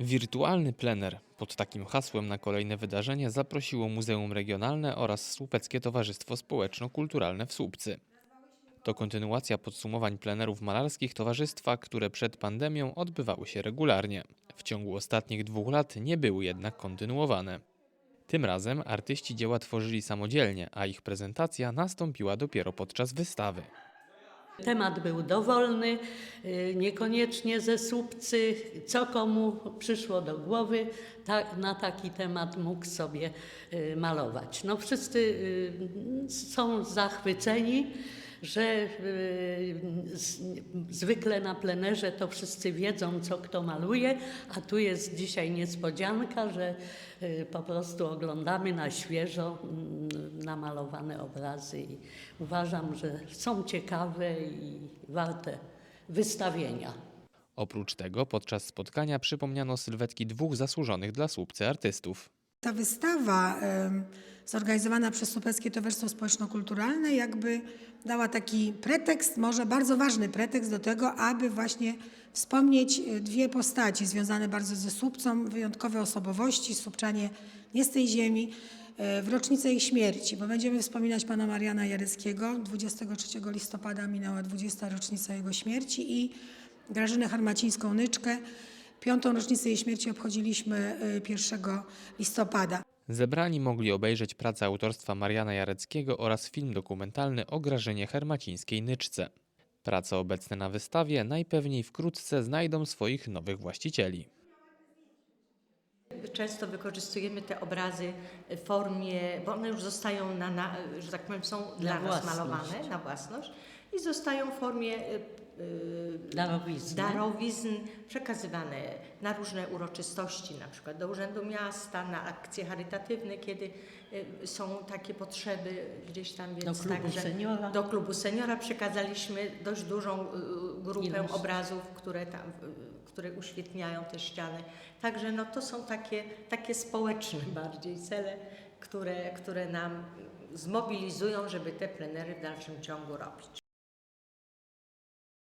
Wirtualny plener. Pod takim hasłem na kolejne wydarzenie zaprosiło Muzeum Regionalne oraz Słupeckie Towarzystwo Społeczno-Kulturalne w Słupcy. To kontynuacja podsumowań plenerów malarskich towarzystwa, które przed pandemią odbywały się regularnie. W ciągu ostatnich dwóch lat nie były jednak kontynuowane. Tym razem artyści dzieła tworzyli samodzielnie, a ich prezentacja nastąpiła dopiero podczas wystawy. Temat był dowolny, y, niekoniecznie ze słupcy, co komu przyszło do głowy, na taki temat mógł sobie y, malować. No wszyscy y, są zachwyceni, że zwykle na plenerze to wszyscy wiedzą, co kto maluje, a tu jest dzisiaj niespodzianka, że po prostu oglądamy na świeżo mm, namalowane obrazy i uważam, że są ciekawe i warte wystawienia. Oprócz tego podczas spotkania przypomniano sylwetki dwóch zasłużonych dla Słupcy artystów. Ta wystawa em, zorganizowana przez Słupeckie Towarzystwo Społeczno-Kulturalne jakby dała taki pretekst, może bardzo ważny pretekst do tego, aby właśnie wspomnieć e, dwie postaci związane bardzo ze Słupcą, wyjątkowe osobowości, Słupczanie nie z tej ziemi, e, w rocznicę ich śmierci, bo będziemy wspominać pana Mariana Jareckiego. 23 listopada minęła 20. rocznica jego śmierci i Grażynę Harmacińską-Nyczkę. Piątą rocznicę jej śmierci obchodziliśmy e, 1 listopada. Zebrani mogli obejrzeć pracę autorstwa Mariana Jareckiego oraz film dokumentalny o Grażynie Hermacińskiej Nyczce. Prace obecne na wystawie najpewniej wkrótce znajdą swoich nowych właścicieli. Często wykorzystujemy te obrazy w formie, bo one już zostają, na, na, że tak powiem, są dla nas własność. malowane na własność i zostają w formie y, y, Darowizny. darowizn przekazywane na różne uroczystości, na przykład do Urzędu Miasta, na akcje charytatywne, kiedy y, są takie potrzeby gdzieś tam, więc klubu także seniora. do klubu seniora przekazaliśmy dość dużą grupę Ilość. obrazów, które tam, które uświetniają te ściany. Także no, to są takie, takie społeczne bardziej cele, które, które nam zmobilizują, żeby te plenery w dalszym ciągu robić.